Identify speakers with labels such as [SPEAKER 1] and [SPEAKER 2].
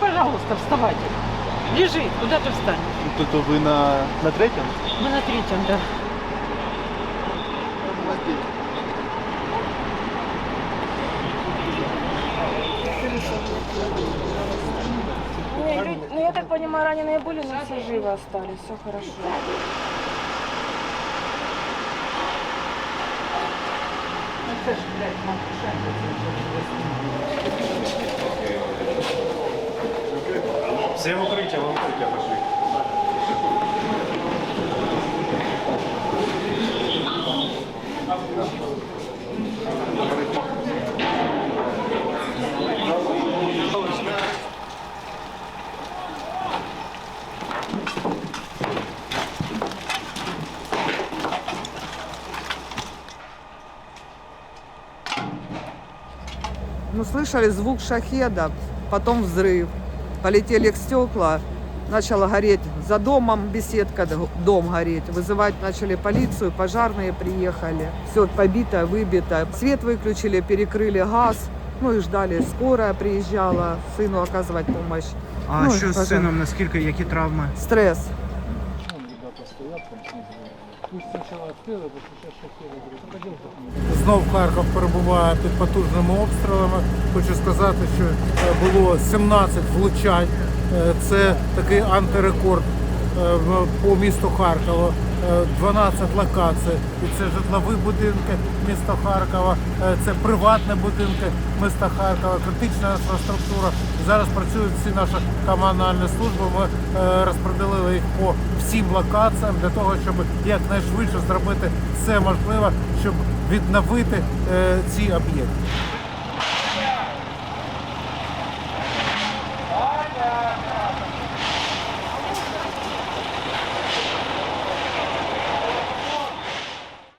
[SPEAKER 1] Пожалуйста, вставайте. Лежи, куда ты встанешь?
[SPEAKER 2] Тобто ви на, на третьому?
[SPEAKER 1] Мы на третьем, да.
[SPEAKER 3] Не, лю- ну я так понимаю, раненые были, но все живы остались, все хорошо.
[SPEAKER 4] Все в укриття, в укриття пошли.
[SPEAKER 5] Ну, слышали звук шахеда, потом взрыв. Полетели стекла, начало гореть за домом, беседка, дом гореть. Вызывать начали полицию, пожарные приехали. Все побито, выбито. Свет выключили, перекрыли газ. Ну и ждали. Скорая приезжала сыну оказывать помощь.
[SPEAKER 6] А
[SPEAKER 5] Ну,
[SPEAKER 6] що з сином, наскільки, які травми?
[SPEAKER 5] Стресс.
[SPEAKER 7] Знов Харків перебуває під потужними обстрілами. Хочу сказати, що е, було 17 влучань. Е, Це такий антирекорд е, по місту Харкова. Е, 12 локацій. І це житлові будинки міста Харкова, е, це приватні будинки міста Харкова, критична інфраструктура. Зараз працюють всі наші комунальні служби. Ми е, розподілили їх по всім локаціям для того, щоб якнайшвидше зробити все можливе, щоб відновити е, ці об'єкти.